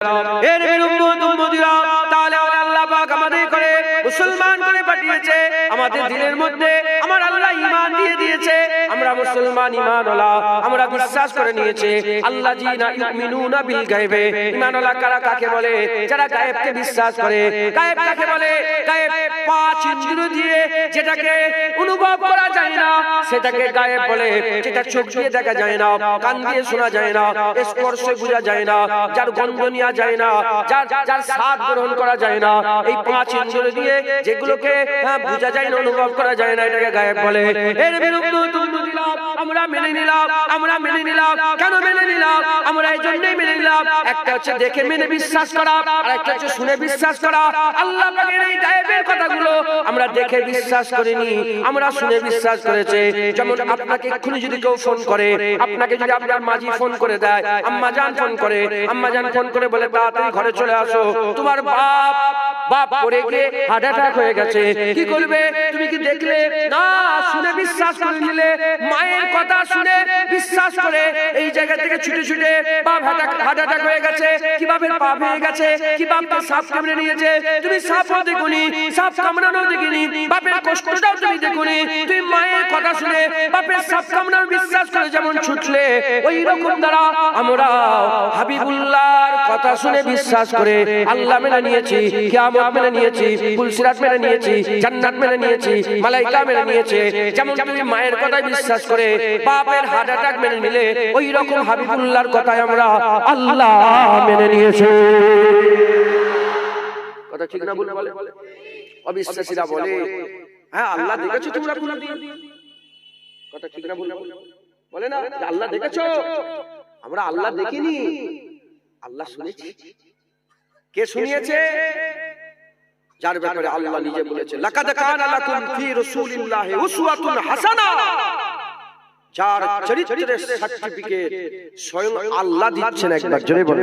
এর আল্লাহ আমাদের করে মুসলমান করে পাঠিয়েছে আমাদের দিলের মধ্যে মুসলমান ঈমানওয়ালা আমরা বিশ্বাস করে নিয়েছে আল্লাহ জি না ইউমিনুনা বিল গায়বে। ঈমানওয়ালা কারা কাকে বলে? যারা গায়েবকে বিশ্বাস করে। গায়েব কাকে বলে? গায়েব পাঁচ ইন্দ্রিয় দিয়ে যেটাকে অনুভব করা যায় না সেটাকে গায়েব বলে। যেটা চোখ দিয়ে দেখা যায় না কান দিয়ে শোনা যায় না স্পর্শে বোঝা যায় না যার গন্ধ নেওয়া যায় না যার যার স্বাদ গ্রহণ করা যায় না। এই পাঁচ ইন্দ্রিয় দিয়ে যেগুলোকে হ্যাঁ, বোঝা যায় না অনুভব করা যায় না এটাকে গায়েব বলে। এর বিরুদ্ধে তুমি দিলাম। আমরা মেনে নিলাম, আমরা মেনে নিলাম। কেন মেনে নিলাম? আমরা এই জন্যই মেনে নিলাম। একটা হচ্ছে দেখে মেনে বিশ্বাস করা আর একটা হচ্ছে শুনে বিশ্বাস করা। আল্লাহ পাকের এই গায়েবের কথাগুলো আমরা দেখে বিশ্বাস করিনি, আমরা শুনে বিশ্বাস করেছে। যেমন আপনাকে এক্ষুনি যদি কেউ ফোন করে, আপনাকে যদি আপনার মাঝি ফোন করে দেয়, আম্মা জান ফোন করে, আম্মা জান ফোন করে বলে, তাড়াতাড়ি ঘরে চলে আসো। তোমার বাপ বাপ পড়ে গিয়ে হার্ট অ্যাটাক হয়ে গেছে। কি করবে? তুমি কি দেখলে? না, শুনে বিশ্বাস করে নিলে। মায়ের কথা শুনে বিশ্বাস করে এই জায়গা থেকে ছুটে ছুটে বাপ হার্ট অ্যাটাক হয়ে গেছে। কীভাবে পা ভেঙে গেছে? কীভাবে সাপ কামড়ে নিয়েছে? তুমি সাপ দেখুনি, সাপ কামড়ানো দেখিনি। বাপের কষ্টটাও তুমি দেখুনি তুমি মায়ের কথা শুনে বাপের সাপ কামড়ানো বিশ্বাস করে যেমন ছুটলে ওই রকম দ্বারা আমরা হাবিবুল্লাহর কথা শুনে বিশ্বাস করে আল্লাহ মেনে নিয়েছি কিয়ামত মেনে নিয়েছি ফুলসিরাত মেনে নিয়েছি জান্নাত মেনে নিয়েছি মালাইকা মেনে নিয়েছে যেমন তুমি মায়ের কথায় বিশ্বাস করে বাপের হার্ট অ্যাটাক মেনে নিলে ওই রকম হাবিবুল্লাহর কথায় আমরা আল্লাহ মেনে নিয়েছি কথা ঠিক না ভুল বলে অবিশ্বাসীরা বলে হ্যাঁ আল্লাহ দেখেছ তোমরা কোনদিন? কথা ঠিক না ভুল বলে না আল্লাহ দেখেছ? আমরা আল্লাহ দেখিনি। আল্লাহ শুনেছি। কে শুনিয়েছে? যার ব্যাপারে আল্লাহ নিজে বলেছে লাকাদ কানা লাকুম ফি রাসূলিল্লাহি উসওয়াতুন হাসানা। যার চরিত্রের সার্টিফিকেট স্বয়ং আল্লাহ দিচ্ছেন একবার জোরে বলে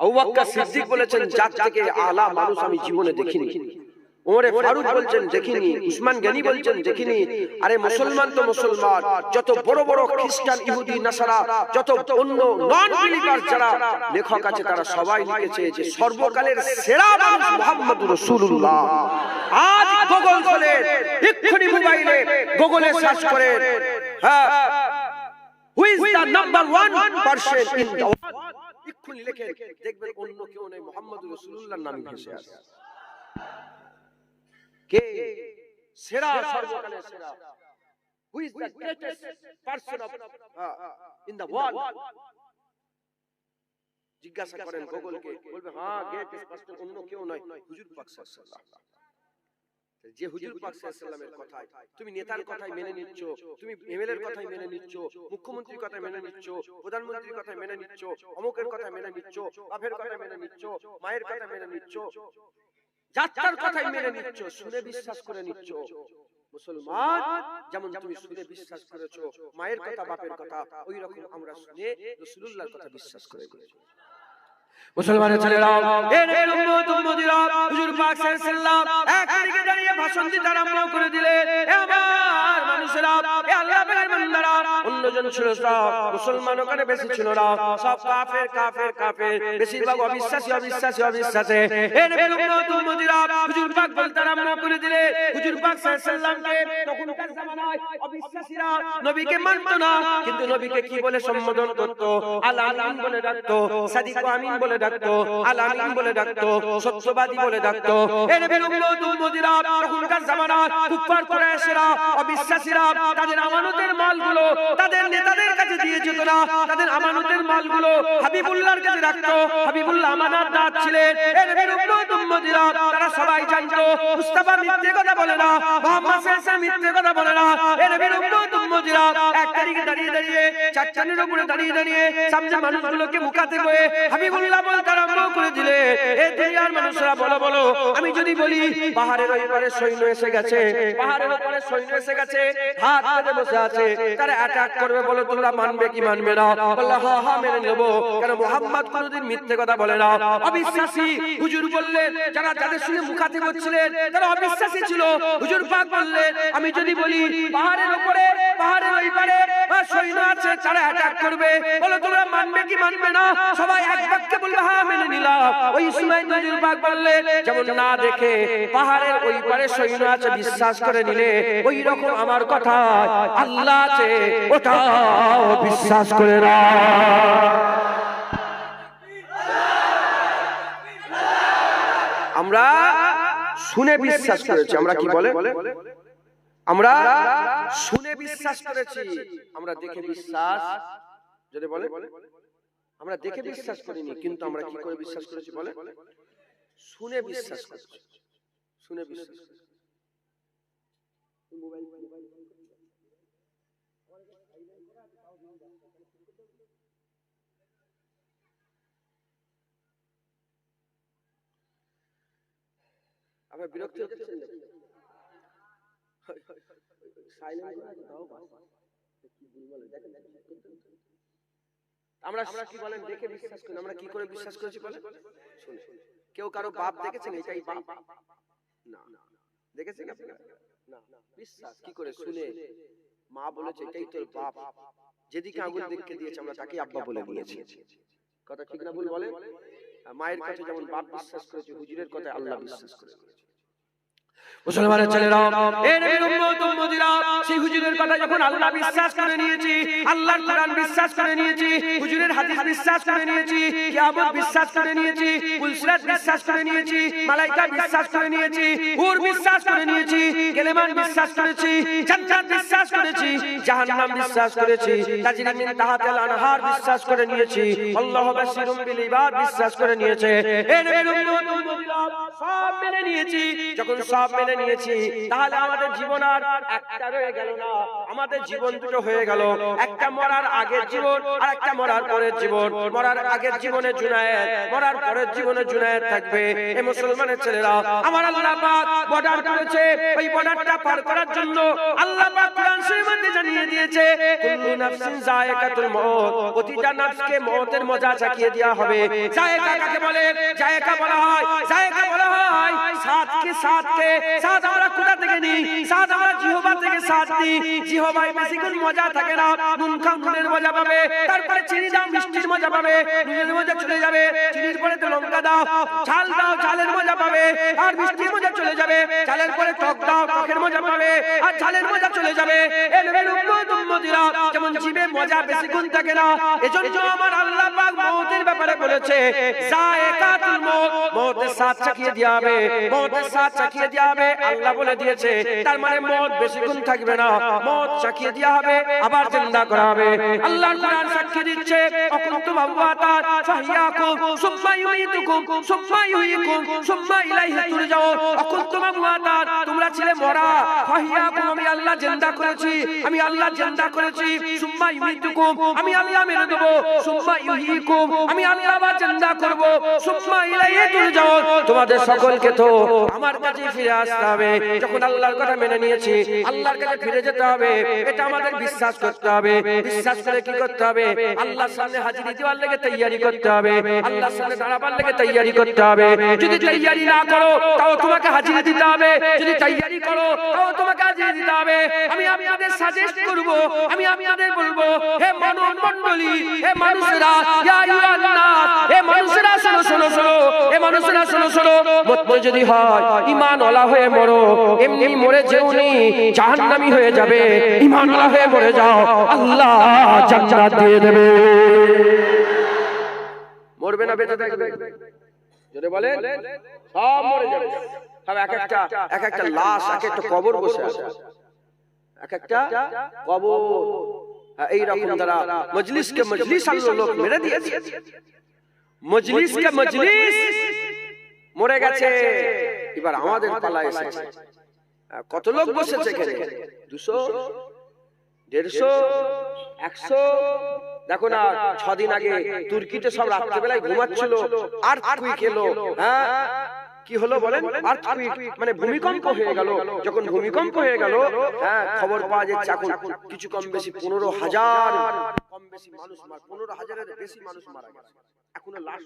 আবু বকর সিদ্দিক বলেছেন যার থেকে আলা মানুষ আমি জীবনে দেখিনি। ওমরে ফারুক বলছেন দেখিনি উসমান গনি বলছেন দেখিনি। আরে মুসলমান তো মুসলমান যত বড় বড় খ্রিস্টান ইহুদি নাসারা যত অন্য নন বিলিভার যারা লেখক আছে তারা সবাই লিখেছে যে সর্বকালের সেরা মানুষ মুহাম্মদুর রাসূলুল্লাহ। আজ গুগল খোলে এক্ষুনি মোবাইলে গুগলে সার্চ করে হ্যাঁ। Who is the number one person in the এক্ষুনি লিখে দেখবেন অন্য কেউ নেই মুহাম্মদুর রাসূলুল্লাহর নাম ভেসে আসে। কে? সেরা সর্বকালের সেরা। Who is the greatest person of in the world জিজ্ঞাসা করেন গুগলকে। বলবে হ্যাঁ গ্রেটেস্ট পারসন অন্য কেউ নয় হুজুর পাক সাল্লাল্লাহু যে হুজুর পাক সাল্লামের কথায় তুমি নেতার কথাই মেনে নিচ্ছ তুমি এমএলএর কথাই মেনে নিচ্ছ মুখ্যমন্ত্রীর কথাই মেনে নিচ্ছ প্রধানমন্ত্রীর কথাই মেনে নিচ্ছ অমুকের কথাই মেনে নিচ্ছ বাপের কথাই মেনে নিচ্ছ মায়ের কথা মেনে নিচ্ছ যাত্রার কথাই মেনে নিচ্ছ শুনে বিশ্বাস করে নিচ্ছ। মুসলমান যেমন তুমি শুনে বিশ্বাস করেছ মায়ের কথা বাপের কথা ওই রকম আমরা শুনে রসুলুল্লাহর কথা বিশ্বাস করে করেছি। মুসলমানের ছেলেরা হুজুর পাক সাল্লাল্লাহু এক তারিখে দাঁড়িয়ে ভাষণ দিতে আরম্ভ করে দিলেন এ আমার মানুষেরা এ আল্লাহ বান্দারা অন্যজন ছিল সব। মুসলমান ওখানে বেশি ছিল না। সব কাফের কাফের কাফের। বেশিরভাগ অবিশ্বাসী অবিশ্বাসী অবিশ্বাসী। অবিশ্বাসীরা তাদের আমানতের মালগুলো তাদের নেতাদের কাছে দিয়ে যেত না তাদের আমানতের মালগুলো হাবিবুল্লাহর কাছে রাখতো। হাবিবুল্লাহ আমানত দাদ ছিলেন। তারা সবাই জানতো। মুস্তাফা মিথ্যে কথা বলে না। মোহাম্মদ সাল্লাল্লাহু মিথ্যে কথা বলে না। এর বিরুদ্ধে মানবে কি মানবে না? মিথ্যে কথা বলে না? অবিশ্বাসী হুজুর বললেন, যারা যাদের সঙ্গে মুখাতে করছিলেন, তারা অবিশ্বাসী ছিল। হুজুর পাক বললেন, আমি যদি বলি, পাহাড়ের উপরে পাহাড়ের ওই পারে সৈন্য আছে, তারা অ্যাটাক করবে। বলো, তোমরা মানবে কি মানবে না? সবাই এক বাক্যে হ্যাঁ মেনে নিলাম। ওই সময় নজরুল বললে, যেমন না দেখে পাহাড়ের ওই পারে সৈন্য আছে, বিশ্বাস করে নিলে ওই রকম আমার কথা। আল্লাহ আছে, ওটাও বিশ্বাস করে না। আমরা শুনে বিশ্বাস করেছি। আমরা কি বলে? আমরা শুনে বিশ্বাস করেছি। আমরা দেখে বিশ্বাস। যদি বলে? আমরা দেখে বিশ্বাস করিনি কিন্তু আমরা কি করে বিশ্বাস করেছি বলে? শুনে বিশ্বাস করেছি। শুনে বিশ্বাস। আপনার বিরক্ত হচ্ছেন নাকি? Silent করে আছে, তাও বাস। কি ভুলভাল, দেখেন, দেখেন, দেখেন। আমরা আমরা কি বলেন দেখে বিশ্বাস করি। আমরা কি করে বিশ্বাস করেছি বলেন? শুনে কেউ কারও বাপ দেখেছেন এটাই বাপ? না দেখেছেন আপনারা? না বিশ্বাস কি করে? শুনে। মা বলেছে এটাই তোর বাপ। যেদিকে আঙুল দেখকে দিয়েছে আমরা তাকে আব্বা বলে দিয়েছি। কথা ঠিক না ভুল বলেন? মায়ের কাছে যেমন বাপ বিশ্বাস করেছে হুজুরের কথায় আল্লাহ বিশ্বাস করেছে। মুসলমানের ছেলেরা বিশ্বাস করে নিয়েছি বিশ্বাস করে করেছি বিশ্বাস করে নিয়েছি বিশ্বাস করে নিয়েছে। সব মেনে নিয়েছি। যখন সব মেনে নিয়েছি তাহলে আমাদের জীবন আর একটা রয়ে গেল না। আমাদের জীবন দুটো হয়ে গেল। একটা মরার আগের জীবন আর একটা মরার পরের জীবন। মরার আগের জীবনে জুনায়েদ মরার পরের জীবনে জুনায়েদ থাকবে। এই মুসলমানের ছেলেরা আমার আল্লাহ পাক বর্ডার করেছে। ওই বর্ডারটা পার করার জন্য আল্লাহ পাক কোরআন শরীফে জানিয়ে দিয়েছে কুল্লু নাফসিন যায়কাতুল মউত প্রতিটা নফসকে মওতের মজা চাখিয়ে দেওয়া হবে। যায়কা কাকে বলে যায়কা বলা হয় যায়কা বলা হয়। সাতকে সাতকে সাত আমরা কোথা থেকে আমরা জিহবা থেকে সাত বেশিক্ষণ মজা থাকে না, নুন খাও, নুনের মজা পাবে, তারপরে চিনি দাও, মিষ্টির মজা পাবে, নুনের মজা চলে যাবে, চিনির পরে তো লঙ্কা দাও, ঝাল দাও, ঝালের মজা পাবে, আর মিষ্টির মজা চলে যাবে, ঝালের পরে টক দাও, টকের মজা পাবে, আর ঝালের মজা চলে যাবে যেমন জিভে মজা বেশিক্ষণ থাকে না, এজন্য আমার আল্লাহ পাক মওতের ব্যাপারে বলেছে, যায়কাতুল মউত মওতের স্বাদ চাখিয়ে দেওয়া হবে মওতের স্বাদ চাখিয়ে দেওয়া আল্লাহ বলে দিয়েছে, তার মানে মওত বেশিক্ষণ থাকবে না। মওত চাখিয়ে দেওয়া হবে, আবার জিন্দা করা হবে। আল্লাহর কোরআন সাক্ষী দিচ্ছে অকুনতুম আমওয়াতান ফাহিয়াকুম সুম্মা ইউমীতুকুম সুম্মা ইউহয়িকুম সুম্মা ইলাইহি আমওয়াতান তোমরা ছিলে মরা। ফাহিয়াকুম আমি আল্লাহ জিন্দা করেছি, আমি আল্লাহ জিন্দা করেছি। সুম্মা ইউমীতুকুম আমি আল্লাহ মেরে দেব। সুম্মা ইউহয়িকুম আমি আল্লাহ আবার জিন্দা করব। সুম্মা ইলাইহি তুরজাউন তোমাদের সকলকে তো আমার কাছে ফিরে আসতে হবে। যখন আল্লাহর কথা মেনে নিয়েছি, আল্লাহর কাছে ফিরে যেতে হবে। এটা আমাদের বিশ্বাস করতে হবে। বিশ্বাস করে কি করতে হবে? আল্লাহর সামনে হাজিরি দেওয়ার লেগে তৈয়ারি করতে হবে। আল্লাহর সামনে দাঁড়াবার লেগে তৈয়ারি করতে হবে। যদি তৈয়ারি না করো, তাও তোমাকে হাজিরি দিতে হবে। যদি তৈয়ারি করো, তাও তোমাকে হাজিরি দিতে হবে। আমি আপনাদের সাজেস্ট করব, আমি আপনাদের বলব, হে মানব মণ্ডলী, হে মানুষেরা, ইয়া আইয়ুহান হে মানুষেরা, শোনো শোনো শোনো। হে মানুষেরা শোনো শোনো? মত যদি হয় ঈমান ওয়ালা হয়ে মরো। এমনি মরে যেওনি জাহান্নামী হয়ে যাবে। ঈমান ওয়ালা হয়ে মরে যাও, আল্লাহ জান্নাত দিয়ে দেবে। মরবে না বেঁচে থাকবে? যদি বলেন। সব মরে যাবে। সব এক একটা এক একটা লাশ, এক একটা কবর বসে আছে। এক একটা কবর। এই রকম দ্বারা মজলিসকে মজলিস আল্লাহ লোক মেরে দিয়েছে। মজলিসকে মজলিস মরে গেছে। এবার আমাদের পালা এসেছে। কত লোক বসেছে এখানে? দুশো দেড়শো একশো। দেখো না ছদিন আগে তুর্কিতে সব রাত্রেবেলায় ঘুমাচ্ছিল। আর কুইক এলো। হ্যাঁ? কি হলো বলেন? আর্থকুইক মানে ভূমিকম্প হয়ে গেল। যখন ভূমিকম্প হয়ে গেল হ্যাঁ খবর পাওয়া যাচ্ছে এখন কিছু কম বেশি পনেরো হাজার কম বেশি মানুষ পনেরো হাজারের বেশি মানুষ মারা গেছে। এখনও লাশ।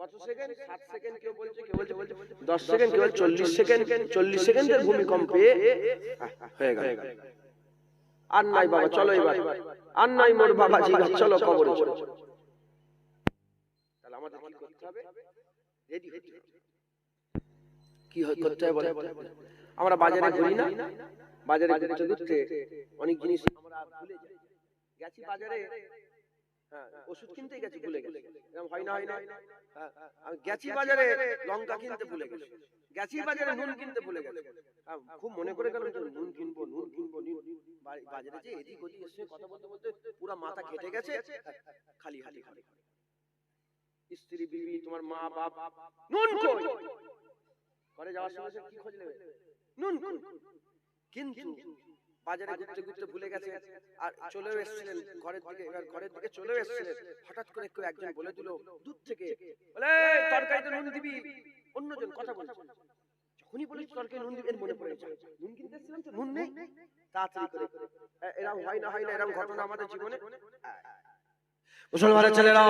কত সেকেন্ড সাত সেকেন্ড কেউ বলছে কেউ বলছে বলছে দশ সেকেন্ড কেউ বলছে চল্লিশ সেকেন্ড চল্লিশ সেকেন্ডের ভূমিকম্পে হয়ে গেল আর নাই বাবা চলো এবার। আর নাই মোর বাবা জি চলো কবরে চলো। তাহলে আমাদের কি করতে হবে? রেডি হতে হবে কি করতে হবে বলে। আমরা বাজারে ঘুরি না? বাজারে ঘুরতে ঘুরতে অনেক জিনিস আমরা ভুলে যাই। গেছি বাজারে। ওষুধ কিনতে গেছি ভুলে গেছি। এরকম হয় না হয় না। হ্যাঁ, আমি গেছি বাজারে লঙ্কা কিনতে ভুলে গেছি। গেছি। বাজারে নুন কিনতে ভুলে গেছি। হ্যাঁ, খুব মনে করে গেলাম যে নুন কিনবো নুন কিনবো বাজারে যে এদিক ওদিক এসে কথা বলতে বলতে পুরো মাথা কেটে গেছে। খালি খালি খালি স্ত্রী বিবি তোমার মা বাপ নুন কই? ঘরে যাওয়ার সময় কি খোঁজ নেবে? নুন? কিন্তু বাজারে ঘুরতে ঘুরতে ভুলে গেছে। আর চলেও এসেছিলেন ঘরের দিকে। এবার ঘরের দিকে চলেও এসেছিলেন। হঠাৎ করে কেউ একজন বলে দিল দূর থেকে বলে "এই, তরকারিতে নুন দিবি। অন্যজন কথা বলছে। যখনই বলিস তরকারি নুন দিবেন মনে পড়ে যায়। নুন কিনতে এসেছিলাম তো? নুন নেই? তাড়াতাড়ি করে। এরকম হয় না হয় না এরকম ঘটনা আমাদের জীবনে। মুসলমানের ছেলেরা,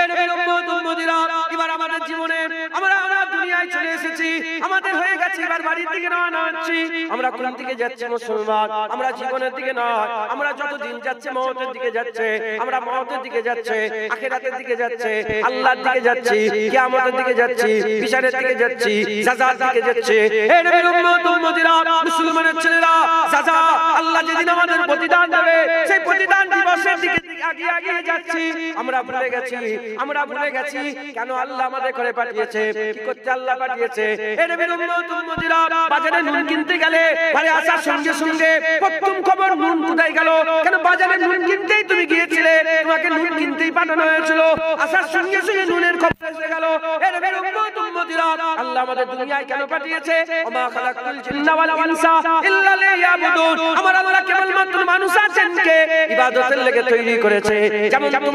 এ নবীর উম্মতিরা, এবার আমাদের জীবনে আমরা আমরা দুনিয়ায় চলে এসেছি, আমাদের হয়ে গেছে, এবার বাড়ির দিকে রওনা হচ্ছি। আমরা কোন দিকে যাচ্ছি মুসলমান? আমরা জীবনের দিকে নয়, আমরা যত দিন যাচ্ছে মওতের দিকে যাচ্ছে, আমরা মওতের দিকে যাচ্ছে, আখিরাতের দিকে যাচ্ছে, আল্লাহর দিকে যাচ্ছি, কিয়ামতের দিকে যাচ্ছি, বিচারের দিকে যাচ্ছি সাজার দিকে যাচ্ছে। এ নবীর উম্মত উম্মতিরা, মুসলমানের ছেলেরা সাজা আল্লাহ যেদিন আমাদের প্রতিদান দেবে, সেই প্রতিদান দিবসের দিকে আগিয়ে আগিয়ে যাচ্ছি। আমরা ভুলে গেছি, আমরা ভুলে গেছি কেন আল্লাহ আমাদের করে পাঠিয়েছে, কি করতে আল্লাহ পাঠিয়েছে। এর বিরুম্মত উম্মতিরা বাজারে নুন কিনতে গেলে বাড়ি আসার সঙ্গে সঙ্গে প্রথম খবর নুন কোথায় গেল? কেন বাজারে নুন কিনতেই তুমি গিয়েছিলে? তোমাকে নুন কিনতেই পাঠানো হয়েছিল। আসার সঙ্গে সঙ্গে নুনের খবর এসে গেল। এর বিরুম্মত উম্মতিরা, আল্লাহ আমাদের দুনিয়ায় কেন পাঠিয়েছে? ওমা খালাকুল জিন্না ওয়াল ইনসা ইল্লা লিয়াবুদুন। আমার আল্লাহ কেবলমাত্র মানুষ আছেন কে? ইবাদতের লেগে তৈরি করেছে। যেমন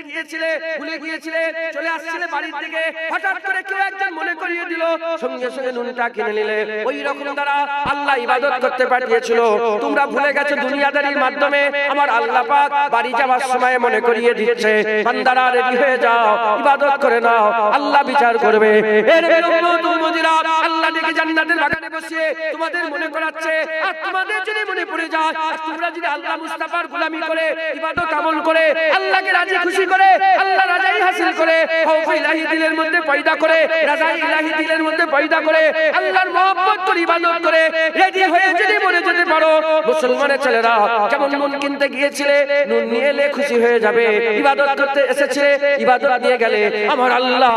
কিনতে গিয়েছিলে, ভুলে গিয়েছিলে, চলে আসছিলে বাড়ির দিকে। হঠাৎ করে কেউ একজন মনে করিয়ে দিল, সঙ্গে সঙ্গে নুনটা কিনে নিলে। ওই রকম দ্বারা আল্লাহ ইবাদত করতে পাঠিয়েছিল। তোমরা ভুলে গেছো দুনিয়াদারির মাধ্যমে। আমার আল্লাহ পাক বাড়ি যাওয়ার সময় মনে করিয়ে দিচ্ছে। বান্দারা রেডি হয়ে যাও, ইবাদত করে নাও। আল্লাহ বিচার করবে। এর মদিরা আল্লাহ ডেকে জান্নাতের বাগানে বসিয়ে তোমাদের মনে করাচ্ছে। আর তোমাদের যদি মনে পড়ে যায় তোমরা যদি আল্লাহ মুস্তাফার গোলামি করে, ইবাদত আমল করে, আল্লাহকে রাজি খুশি করে, আল্লাহ রাজাই হাসিল করে খৌফ ইলাহি দিলের মধ্যে পয়দা করে, রাজা ইলাহি দিলের মধ্যে পয়দা করে, আল্লাহর মহব্বত করে ইবাদত করে রেডি হয়ে যদি মরে যেতে পারো, মুসলমানের ছেলেরা যেমন নুন কিনতে গিয়েছিলে, নুন নিয়ে এলে খুশি হয়ে যাবে, ইবাদত করতে এসেছে ইবাদত দিয়ে গেলে আমার আল্লাহ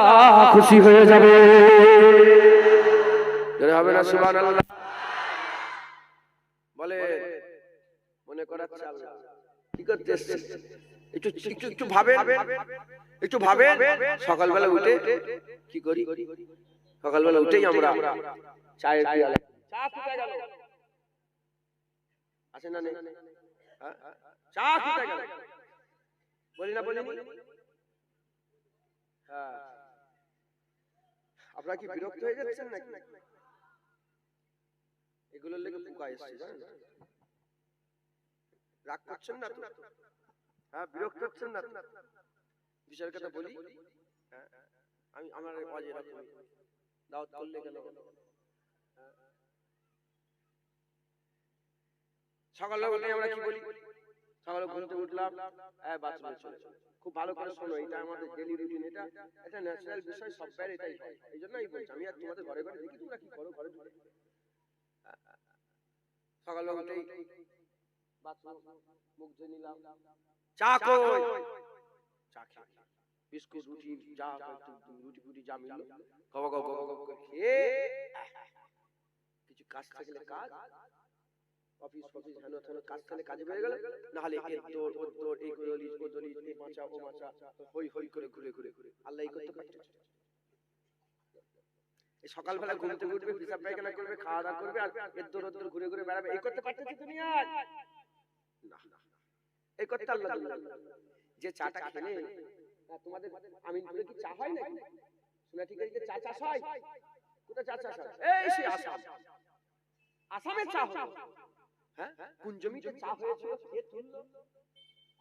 খুশি হয়ে যাবে। হবে না, সুবহানাল্লাহ। বলে, মনে করাচ্ছে আল্লাহ, কি করতে এসেছে একটু একটু একটু ভাবেন। একটু ভাবেন। সকালবেলা উঠে কি করি? সকালবেলা উঠেই আমরা চায়ের পিয়ালে। চা কোথায় গেল। আছে না নেই হ্যাঁ? চা কোথায় গেল। বলি না বলি হ্যাঁ। আপনারা কি বিরক্ত হয়ে যাচ্ছেন নাকি? এগুলোর লেগে পোকা এসছে জানেন? রাগ করছেন না তো? হ্যাঁ বিরক্ত হচ্ছেন না? বিষয়ের কথা বলি? হ্যাঁ, আমি আমার অজে এরকম। দাওয়াত করলে কেন? হ্যাঁ। সকালে উঠে আমরা কি বলি? সকালে ঘুম থেকে উঠলাম হ্যাঁ বাথরুমে চলে খুব ভালো করে শোনো এটা আমাদের ডেলি রুটিন এটা এটা ন্যাচারাল বিষয় সব বাইরে এটাই হয়। এই জন্যই বলছি আমি আর তোমাদের ঘরে ঘরে দেখি তোমরা কি করো? ঘরে ঘরে সকালবেলা উঠেই বাথরুম মুখ ধুয়ে নিলাম। চা কই চা খেয়ে বিস্কুট রুটি যা রুটি ফুটি যা মিললো। গবা গবা গবা গবা খেয়ে কিছু কাজ থাকলে কাজ। অফিস ফফিস হেন তেন কাজ থাকলে কাজে বেরিয়ে গেল। না হলে এর দৌড় ওর দৌড় এই গলিজ ও গলিজ এই মাচা ও মাচা হই হই করে ঘুরে ঘুরে ঘুরে। আল্লাহ করতে এই সকালবেলা ঘুম থেকে উঠবে পিসাব পায়খানা করবে খাওয়া দাওয়া করবে আর এর দৌড় ঘুরে ঘুরে বেড়াবে। এই করতে পারতেছে তুমি আর না। এই কথা আল্লাহ যে চাটা খেলে তোমাদের আমি কি চা হয় নাকি? আছে চা চাষ হয়? কোথায় চা চাষ হয়? এই সে আসাম। আসামে। চা হয় হ্যাঁ? কোন জমিতে চা হয়েছিল? কে তুললো?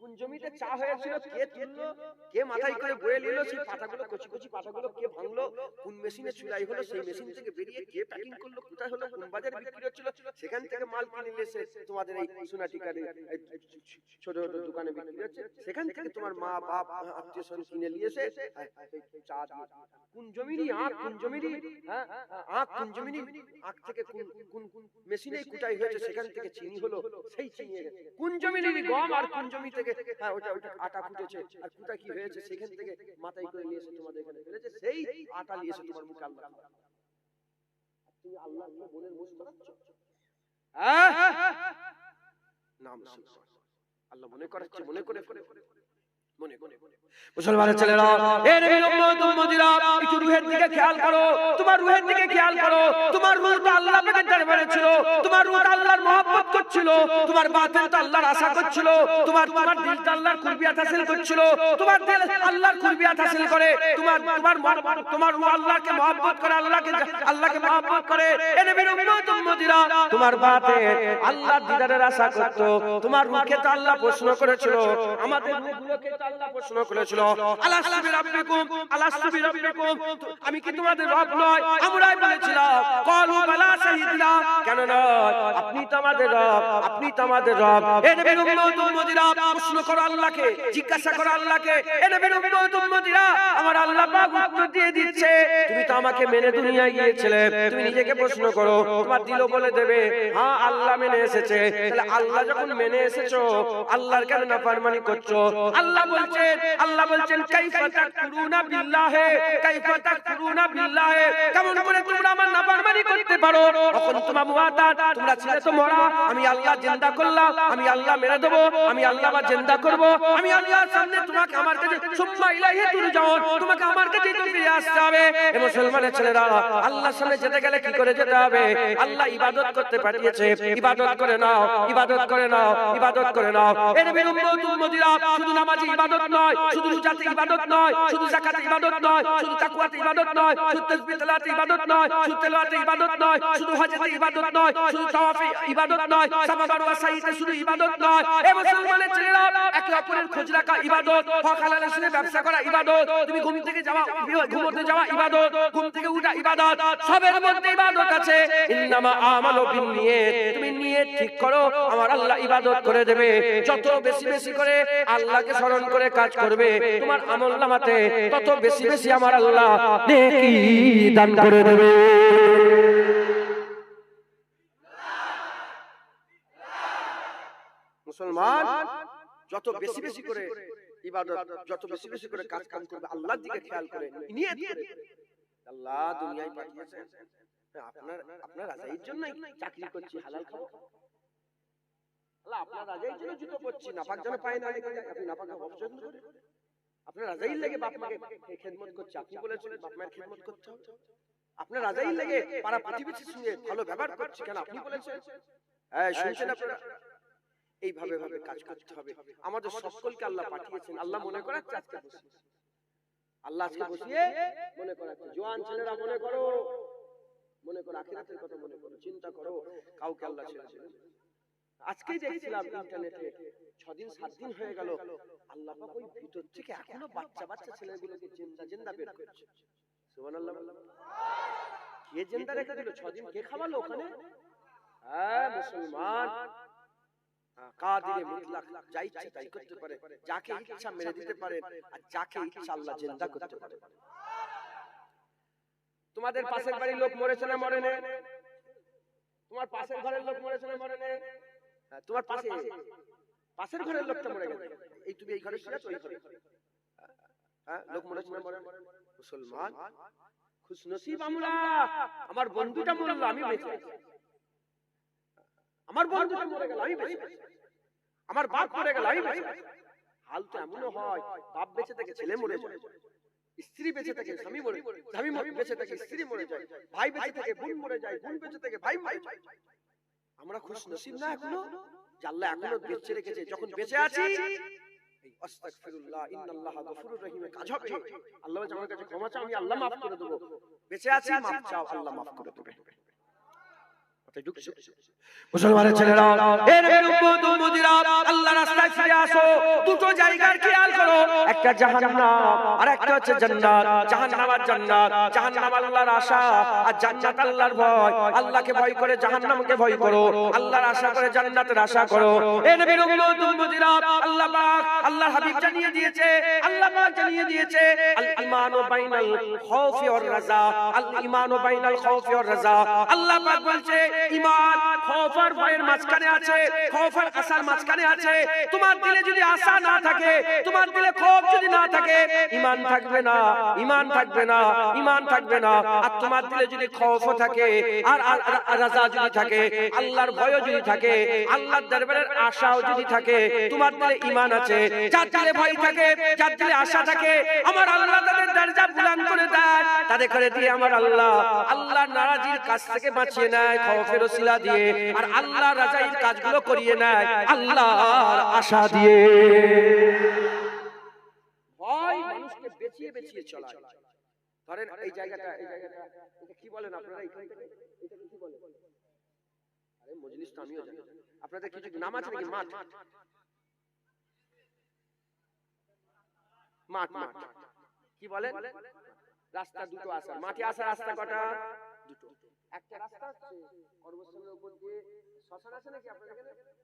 কোন জমিতে চা হয়েছিল কে তুললো কে মাথায় করে বয়ে নিল সেই পাতাগুলো কচি কচি পাতাগুলো কে ভাঙলো কোন মেশিনে চুলাই হলো সেই মেশিন থেকে বেরিয়ে কে প্যাকিং করল কোথায় হলো কোন বাজারে বিক্রি হচ্ছিল? সেখান থেকে মাল কিনে এসে তোমাদের এই সোনাটিকার এই ছোট ছোট দোকানে বিক্রি হচ্ছে সেখান থেকে তোমার মা বাপ আত্মীয় স্বজন কিনে নিয়ে এসে হ্যাঁ, চা কোন জমিরই আখ কোন জমিরই হ্যাঁ আখ কোন জমিরই আখ থেকে কোন কোন কোন মেশিনে কুটাই হয়েছে সেখান থেকে চিনি হলো সেই চিনি কোন জমিরই গম আর কোন জমি থেকে হ্যাঁ করে আল্লাহ তুমি আল্লাহকে হ্যাঁ? মনে করাচ্ছে মনে করে করে মুসলমানের ছেলেরা, এ রুহের দিকে খেয়াল করো। তোমার রুহের দিকে খেয়াল করো। তোমার রূহ তো আল্লাহ ছিল। তোমার রূহ আল্লাহর মহব্বত করছিল। তোমার বাতিল তো আল্লাহর আশা করছিল। তোমার তোমার দিল তো আল্লাহর কুরবিয়াত হাসিল করছিল। তোমার দিল আল্লাহর কুরবিয়াত হাসিল করে। তোমার তোমার তোমার রূহ আল্লাহকে মহব্বত করে, আল্লাহকে আল্লাহকে মহব্বত করে। এ নবীর উম্মত, উম্মতিরা, তোমার বাতে আল্লাহর দিদারের আশা করত। তোমার রূহকে তো আল্লাহ প্রশ্ন করেছিল। আমাদের রূহগুলোকে তো আল্লাহ প্রশ্ন করেছিল আলাস্তু বিরাব্বিকুম আলাস্তু বিরাব্বিকুম আমি কি তোমাদের রব নয় আমরাই বলেছিলাম ক্বালু বালা শাহিদনা কেন নয় আপনি তো আমাদের রব আপনি তো আমাদের রব। এ নবীর উম্মত উম্মতিরা প্রশ্ন করো আল্লাহকে জিজ্ঞাসা করো আল্লাহকে। এ নবীর উম্মত উম্মতিরা আমার আল্লাহ পাক উত্তর দিয়ে দিচ্ছে তুমি তো আমাকে মেনে দুনিয়ায় গিয়েছিলে তুমি নিজেকে প্রশ্ন করো তোমার দিলও বলে দেবে হ্যাঁ আল্লাহ মেনে এসেছে। তাহলে আল্লাহ যখন মেনে এসেছ আল্লাহর কেন নাফরমানি করছ? আল্লাহ বলছেন আল্লাহ বলছেন, কাইফা তাকফুরুনা বিল্লাহি, কাইফা তাকফুরুনা বিল্লাহি। কেমন করে তোমরা আমার নাফরমানি করতে পারো? তখন তোমার মুআতাত তোমরা ছিলে তো মরা, আমি আল্লাহ জিন্দা করলাম, আমি আল্লাহ মেরে দেব, আমি আল্লাহ আবার জিন্দা করব, আমি আল্লাহর সামনে তোমাকে আমার কাছে সুম্মা ইলাইহি তুরজাউন, তোমাকে আমার কাছে তো ফিরে আসতে হবে। এ মুসলমানের ছেলেরা, আল্লাহর সামনে যেতে গেলে কি করে যেতে হবে? আল্লাহ ইবাদত করতে পাঠিয়েছে। ইবাদত করে নাও, ইবাদত করে নাও, ইবাদত করে নাও। এর নবীর উম্মত উম্মতিরা শুধু নামাজি ইবাদত নয়, শুধু রোজাতে ইবাদত নয়, শুধু যাকাতে ইবাদত নয়, শুধু তাকওয়াতে ইবাদত নয়, শুধু তাসবিহ তেলাওয়াতে ইবাদত নয়, শুধু তেলাওয়াতে ইবাদত নয়, শুধু হজেতে ইবাদত নয়, শুধু তাওয়াফে ইবাদত নয়, সাফা মারওয়া সাইতে শুধু ইবাদত নয়। এ মুসলমানের ছেলেরা একে অপরের খোঁজ রাখা ইবাদত, হক হালালের সাথে ব্যবসা করা ইবাদত, তুমি ঘুম থেকে যাওয়া, ঘুমোতে যাওয়া ইবাদত, ঘুম থেকে উঠা ইবাদত, সবের মধ্যে ইবাদত আছে। ইন্নামা আমালু বিন্নিয়াত, তুমি নিয়ত ঠিক করো, আমার আল্লাহ ইবাদত করে দেবে। যত বেশি বেশি করে আল্লাহকে স্মরণ করে কাজ করবে, তোমার আমল নামাতে তত বেশি বেশি আমার আল্লাহ নেকি দান করে দেবে। মুসলমান, যত বেশি বেশি করে ইবাদত, যত বেশি বেশি করে কাজ কাম করবে, আল্লাহর দিকে খেয়াল করে, নিয়ত করে। আল্লাহ দুনিয়ায় পাঠিয়েছেন। আপনার আপনার রাজাইর জন্যই চাকরি করছি, হালাল খাব। আল্লাহ আপনার রাজাইর জন্য জুতো পরছি নাপাক যেন পায় না আপনি নাপাক অপছন্দ করে আপনার রাজাইর লেগে বাপ মাকে খেদমত করছে আপনি বলেছেন বাপ মায়ের খেদমত করতে হবে আপনার রাজাইর লেগে পাড়া প্রতিবেশীর সঙ্গে ভালো ব্যবহার করছে কেন আপনি বলেছেন? হ্যাঁ শুনছেন আপনারা? এইভাবে ভাবে কাজ করতে হবে। আমাদের সকলকে আল্লাহ পাঠিয়েছেন। আল্লাহ মনে করাচ্ছে আজকে আল্লাহ আজকে বসিয়ে মনে করাচ্ছে। জোয়ান ছেলেরা মনে করো। মনে করো আখিরাতের কথা মনে করো। চিন্তা করো। কাউকে আল্লাহ ছেড়ে না। আজকেই দেখছিলাম ইন্টারনেটে ছদিন সাত দিন হয়ে গেল। আল্লাহ পাক ওই ভিতর থেকে এখনও বাচ্চা বাচ্চা ছেলেগুলোকে জিন্দা জিন্দা বের করছে। সুবহানাল্লাহ। কে জিন্দা রেখে দিল? ছদিন কে খাওয়ালো ওখানে? হ্যাঁ মুসলমান। হ্যাঁ, কাদিরে মুতলাক যা ইচ্ছা তাই করতে পারে। যাকে ইচ্ছা মেরে দিতে পারে আর যাকে ইচ্ছা আল্লাহ জিন্দা করতে পারে। তোমাদের পাশের বাড়ির লোক মরেছে না মরেনে? তোমার পাশের ঘরের লোক মরেছে না মরেনে? হ্যাঁ, তোমার পাশে পাশের ঘরের লোকটা মরে গেছে এই তুমি এই ঘরে শুয়ে আছো ওই ঘরে। হ্যাঁ লোক মরে মুসলমান আমরা আমার বন্ধুটা মরলো আমি বেঁচে আছি। আমার বন্ধুটা মরে গেল আমি বেঁচে আছি। আমার বাপ মরে গেল আমি বেঁচে আছি। হাল তো এমনও হয় বাপ বেঁচে থাকে ছেলে মরে যায়। স্ত্রী বেঁচে থাকে স্বামী মরে স্বামী বেঁচে থাকে স্ত্রী মরে যায়। ভাই বেঁচে থাকে বোন মরে যায় বোন বেঁচে থাকে ভাই মরে যায়। আমরা খুশ নসিব না এখনও যে আল্লাহ এখনও বেঁচে রেখেছে যখন বেঁচে আছি আস্তাগফিরুল্লাহ ইন্নাল্লাহা গফুরুর রহিমে কাজ হবে। আল্লাহ আমার কাছে ক্ষমা চাও আমি আল্লাহ মাফ করে দেবো। বেঁচে আছি মাফ চাও আল্লাহ মাফ করে দেবে? মুসলমানের ছেলেরা এ নবীর উম্মত উম্মতিরা আল্লাহর রাস্তায় ফিরে আসো। দুটো জায়গার খেয়াল করো। একটা জাহান্নাম আর একটা হচ্ছে জান্নাত। জাহান্নাম আর জান্নাত। জাহান্নাম আল্লাহর আশা আর জান্নাত আল্লাহর ভয়। আল্লাহকে ভয় করে জাহান্নামকে ভয় করো। আল্লাহর আশা করে জান্নাতের আশা করো। এ নবীর উম্মত উম্মতিরা আল্লাহ পাক আল্লাহর হাবিব জানিয়ে দিয়েছে। আল্লাহ পাক জানিয়ে দিয়েছে। আল ইমানু বাইনাল খাউফি ওয়ার রাজা। আল ইমানু বাইনাল খাউফি ওয়ার রাজা। আল্লাহ পাক বলছে ইমান খৌফ আর ভয়ের মাঝখানে আছে খৌফ আর আশার মাঝখানে আছে। তোমার দিলে যদি আশা না থাকে, তোমার দিলে খৌফ যদি না থাকে, ইমান থাকবে না, ইমান থাকবে না, ইমান থাকবে না। আর তোমার দিলে যদি খৌফ থাকে আর রাজা যদি থাকে, আল্লাহর ভয়ও যদি থাকে, আল্লাহর দরবারের আশাও যদি থাকে, তোমার দিলে ইমান আছে। যার দিলে ভয় থাকে, যার দিলে আশা থাকে, আমার আল্লাহ তাদের দরজা বুলান করে দেয়। তাদের করে দিয়ে আমার আল্লাহ আল্লাহ নারাজির কাছ থেকে বাঁচিয়ে নেয় খৌফের ওসিলা দিয়ে, আর আল্লাহ রাজাইর কাজগুলো করিয়ে নেয়, আল্লাহর আশা দিয়ে। কি বলেন? রাস্তা দুটো আসার মাঠে আসার রাস্তা কটা? দুটো। একটা রাস্তা আছে কর্মস্থলের উপর দিয়ে শ্মশান আছে নাকি আপনাদের এখানে?